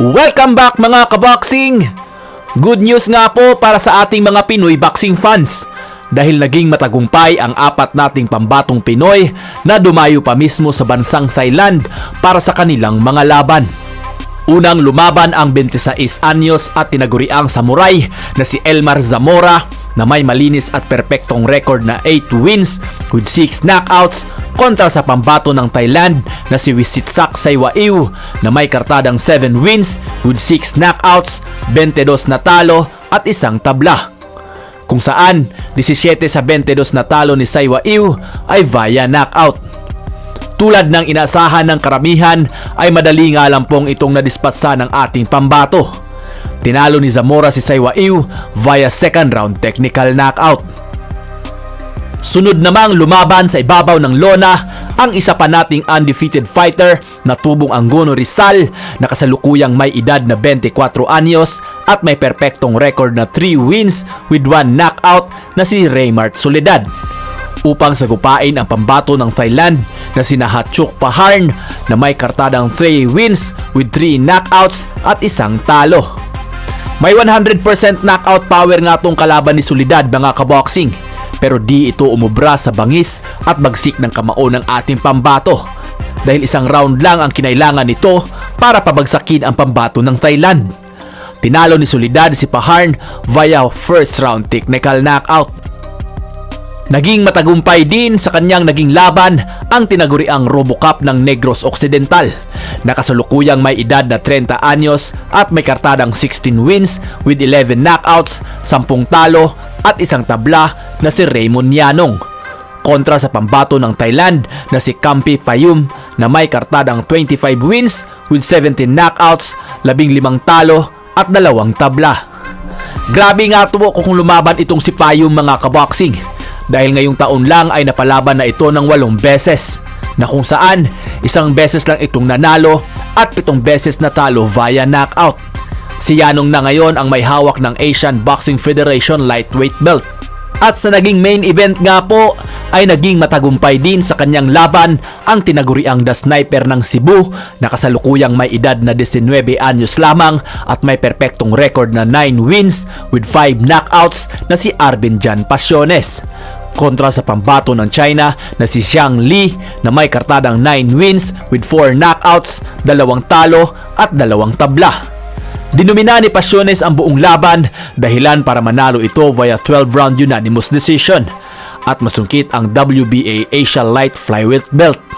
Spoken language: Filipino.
Welcome back mga kaboxing! Good news nga po para sa ating mga Pinoy boxing fans dahil naging matagumpay ang apat nating pambatong Pinoy na dumayo pa mismo sa bansang Thailand para sa kanilang mga laban. Unang lumaban ang 26 anyos at tinaguriang samurai na si Elmar Zamora na may malinis at perpektong record na 8 wins with 6 knockouts kontra sa pambato ng Thailand na si Wisitsak Saiwaiw na may kartadang 7 wins with 6 knockouts, 22 na talo at isang tabla. Kung saan 17 sa 22 na talo ni Saiwaiw ay via knockout. Tulad ng inasahan ng karamihan ay madali nga lang pong itong nadispatsa ng ating pambato. Tinalo ni Zamora si Saiwaiw via second round technical knockout. Sunod namang lumaban sa ibabaw ng lona ang isa pa nating undefeated fighter na tubong Anggono Rizal na kasalukuyang may edad na 24 anyos at may perpektong record na 3 wins with 1 knockout na si Raymart Soledad upang sagupain ang pambato ng Thailand na si Nahatchuk Paharn na may kartadang 3 wins with 3 knockouts at isang talo. May 100% knockout power nga tong kalaban ni Solidad mga kaboxing pero di ito umubra sa bangis at bagsik ng kamao ng ating pambato dahil isang round lang ang kinailangan nito para pabagsakin ang pambato ng Thailand. Tinalo ni Solidad si Paharn via first round technical knockout. Naging matagumpay din sa kanyang naging laban ang tinaguriang Robocup ng Negros Occidental. Na kasalukuyang may edad na 30 anyos at may kartadang 16 wins with 11 knockouts, 10 talo at isang tabla na si Raymond Yanong kontra sa pambato ng Thailand na si Kampi Fayum na may kartadang 25 wins with 17 knockouts, 15 talo at dalawang tabla. Grabe nga to kung lumaban itong si Fayum mga kaboxing dahil ngayong taon lang ay napalaban na ito ng walong beses na kung saan isang beses lang itong nanalo at pitong beses natalo via knockout. Si Yanong na ngayon ang may hawak ng Asian Boxing Federation lightweight belt. At sa naging main event nga po ay naging matagumpay din sa kanyang laban ang tinaguriang The Sniper ng Cebu na kasalukuyang may edad na 19 anyos lamang at may perpektong record na 9 wins with 5 knockouts na si Arvin Jan Pasiones kontra sa pambato ng China na si Xiang Li na may kartadang 9 wins with 4 knockouts, dalawang talo at dalawang tabla. Dinumina ni Pasiones ang buong laban dahilan para manalo ito via 12-round unanimous decision at masungkit ang WBA Asia Light Flyweight Belt.